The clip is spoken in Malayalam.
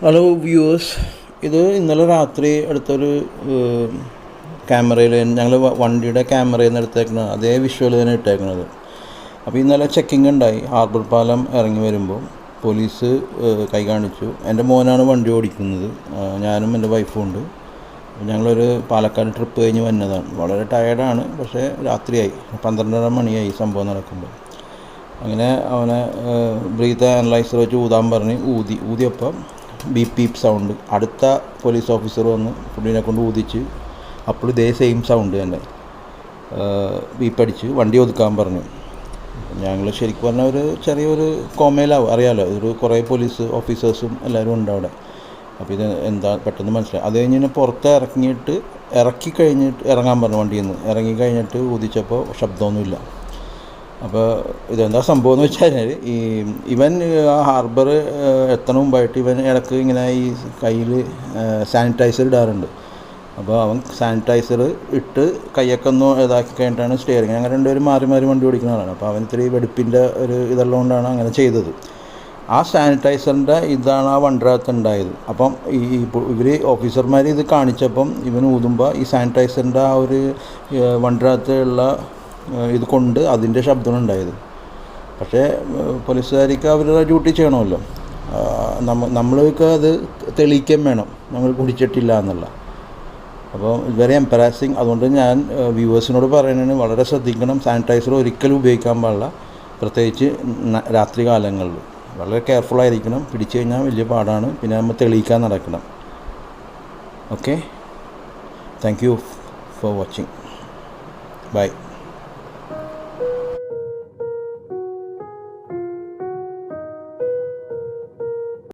ഹലോ വ്യൂവേഴ്സ് ഇത് ഇന്നലെ രാത്രി എടുത്തൊരു ക്യാമറയിൽ ഞങ്ങൾ വണ്ടിയുടെ ക്യാമറയിൽ നിന്ന് എടുത്തേക്കുന്നത് അതേ വിഷ്വൽ തന്നെ ഇട്ടേക്കുന്നത് അപ്പോൾ ഇന്നലെ ചെക്കിംഗ് ഉണ്ടായി. ഹാർബർ പാലം ഇറങ്ങി വരുമ്പോൾ പോലീസ് കൈ കാണിച്ചു. എന്റെ മോനാണ് വണ്ടി ഓടിക്കുന്നത്. ഞാനും എന്റെ വൈഫും ഉണ്ട്. ഞങ്ങളൊരു പാലക്കാട് ട്രിപ്പ് കഴിഞ്ഞ് വന്നതാണ്. വളരെ ടയേർഡാണ് പക്ഷേ രാത്രിയായി. പന്ത്രണ്ടര മണിയായി സംഭവം നടക്കുമ്പോൾ അങ്ങനെ അവനെ ബ്രീത്ത് അനലൈസർ വെച്ച് ഊതാൻ പറഞ്ഞ് ഊതി. ഊതിയപ്പം ബീപ് ബീപ്പ് സൗണ്ട്. അടുത്ത പോലീസ് ഓഫീസർ വന്ന് പുള്ളിനെ കൊണ്ട് ഊതിച്ച് അപ്പോൾ ഇതേ സെയിം സൗണ്ട് തന്നെ. ബീപ്പടിച്ച് വണ്ടി ഒതുക്കാൻ പറഞ്ഞു. ഞങ്ങൾ ശരിക്കും പറഞ്ഞാൽ ഒരു ചെറിയൊരു കോമയിലാവും അറിയാമല്ലോ ഒരു കുറേ പോലീസ് ഓഫീസേഴ്സും എല്ലാവരും ഉണ്ട് അവിടെ. അപ്പോൾ ഇത് എന്താ പെട്ടെന്ന് മനസ്സിലായി. അത് കഴിഞ്ഞ് പുറത്ത് ഇറങ്ങിയിട്ട് ഇറക്കി കഴിഞ്ഞിട്ട് ഇറങ്ങാൻ പറഞ്ഞു വണ്ടിയിൽ നിന്ന്. ഇറങ്ങി കഴിഞ്ഞിട്ട് ഊതിച്ചപ്പോൾ ശബ്ദമൊന്നുമില്ല. അപ്പോൾ ഇതെന്താ സംഭവം എന്ന് വെച്ചാൽ ഈ ഇവൻ ആ ഹാർബർ എത്തണ മുമ്പായിട്ട് ഇവൻ ഇടയ്ക്ക് ഇങ്ങനെ ഈ കയ്യിൽ സാനിറ്റൈസർ ഇടാറുണ്ട്. അപ്പോൾ അവൻ സാനിറ്റൈസർ ഇട്ട് കൈയൊക്കെ ഒന്ന് ഇതാക്കി കഴിഞ്ഞിട്ടാണ് സ്റ്റിയറിങ്. അങ്ങനെ രണ്ടുപേരും മാറി മാറി വണ്ടി ഓടിക്കുന്നതാണ് അപ്പോൾ അവൻ ഇത്തിരി വെടുപ്പിന്റെ ഒരു ഇതെല്ലാം കൊണ്ടാണ് അങ്ങനെ ചെയ്തത്. ആ സാനിറ്റൈസറിന്റെ ഇതാണ് ആ വണ്ടിനകത്ത് ഉണ്ടായത് അപ്പം ഈ ഇവർ ഓഫീസർമാർ ഇത് കാണിച്ചപ്പം ഇവൻ ഊതുമ്പോൾ ഈ സാനിറ്റൈസറിന്റെ ആ ഒരു ഏഹ് ഇത് കൊണ്ട് അതിന്റെ ശബ്ദമാണ് ഉണ്ടായത്. പക്ഷേ പോലീസുകാർക്ക് അവരുടെ ഡ്യൂട്ടി ചെയ്യണമല്ലോ. നമ്മ നമ്മൾക്ക് അത് തെളിയിക്കാൻ വേണം. നമ്മൾ കുടിച്ചിട്ടില്ല എന്നുള്ള. അപ്പോൾ വെരി എംപറാസിങ് അതുകൊണ്ട് ഞാൻ വ്യൂവേഴ്സിനോട് പറയുന്നതിന് വളരെ ശ്രദ്ധിക്കണം. സാനിറ്റൈസർ ഒരിക്കലും ഉപയോഗിക്കാൻ പാടില്ല. പ്രത്യേകിച്ച് രാത്രി കാലങ്ങളിൽ. വളരെ കെയർഫുൾ ആയിരിക്കണം. പിടിച്ചു കഴിഞ്ഞാൽ വലിയ പാടാണ്. പിന്നെ നമ്മൾ തെളിയിക്കാൻ നടക്കണം. Okay? Thank you for watching. Bye.